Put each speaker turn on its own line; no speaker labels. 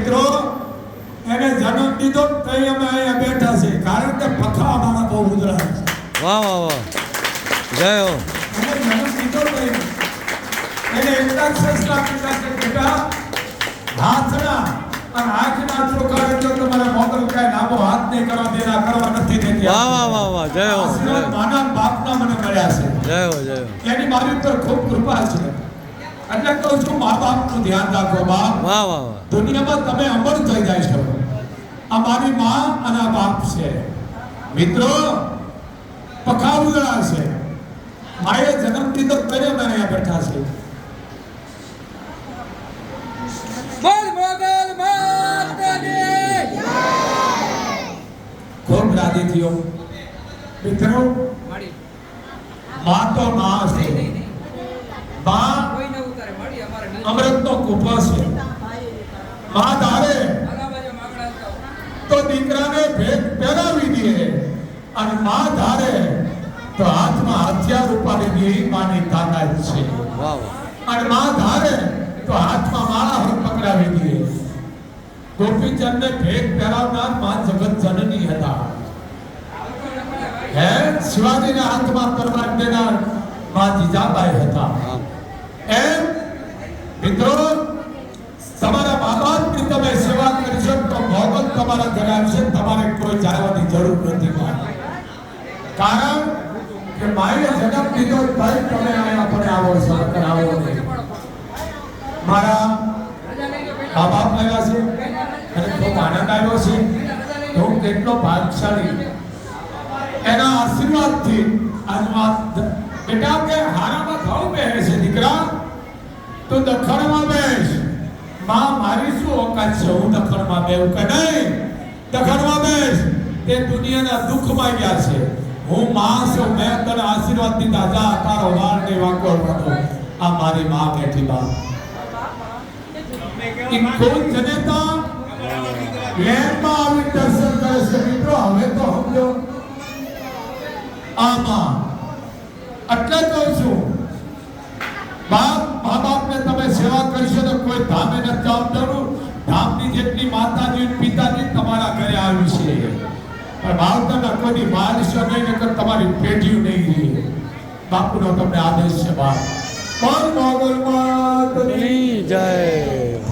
મિત્રો એને જન્મ દીધો તઈ અમે અહીંયા બેઠા છે કારણ કે પખા અમારા બહુ ઉજળા છે.
વાહ વાહ વાહ. જય હો.
એને જન્મ દીધો તો એને એકતા એટલા પિતા કે બેટા. હાથના અને આંખના ચોખા જો તમારે મોગલ કાંઈ લાંબો હાથ નહીં કરવા દેના કરવા નથી દેતી.
વાહ વાહ વાહ વાહ. જય હો.
માના બાપના મને મળ્યા છે.
જય હો જય હો.
એની મારી ઉપર ખૂબ કૃપા છે. એટલે કહું છું મા બાપનું ધ્યાન રાખો બાપ
વાહ વાહ
દુનિયામાં તમે અમર થઈ જાય છો. આ મારી માં અને આ બાપ છે. મિત્રો પખાવડા છે. માએ જન્મથી તો કર્યો અમે અહીંયા બેઠા છે.
બોલ મોગલ માતાની
ખૂબ રાજી થયો? મિત્રો માં તો મા છે
નહીં નહીં નહીં
માં
કોઈ ન ઉતારે મળી અમારે નહીં
અમૃતનો કૂપો છે માં
આવે.
તો દીકરાને ભેટ પહેરાવી દે અને મા ધારે તો હાથમાં હથિયાર ઉપાડી દે માની તાકાત છે. અને મા ધારે તો હાથમાં માળા હર પકડાવી દે ગોપીચંદને ભેટ પહેરાવનાર મા જગત જનની હતા. હે? શિવાજીના હાથમાં તલવાર દેનાર મા જીજાબાઈ હતા. એમ મિત્રો કારણ કે મારે જન્મ લીધો ભાઈ તમે પણ આવો છો કરાવો મારા મા બાપ આવ્યા છે અને ખૂબ આનંદ આવ્યો છે. તો હું કેટલો ભાગશાળી એના આશીર્વાદથી આજમાં બેટા કે હારામાં ઘઉં પહેરે છે, દીકરા. તો દખણમાં બેસ. માં, મારી શું ઓકાત છે? હું દખણમાં બેવું કે નહીં? દખણમાં બેસ. તે દુનિયાના દુઃખમાં ગયા છે. હું માં છું, મેં તને આશીર્વાદ દીધા જા તારો વાળ ને વાંકો હતો આ મારી માં બેઠી બા. ઈ કોઈ જનેતા લેનમાં આવી દર્શન કરે છે? મિત્રો, હવે તો સમજો. આમાં એટલે કહું છું. બાપ, મા બાપને તમે સેવા કરશો તો કોઈ ધામે પણ કોઈની કોઈ મારશો નહીં, નકર તમારી પેઢી નહીં રહે. બાપુનો તમને આદેશ છે બાપ પણ મોગલ માતની
જય.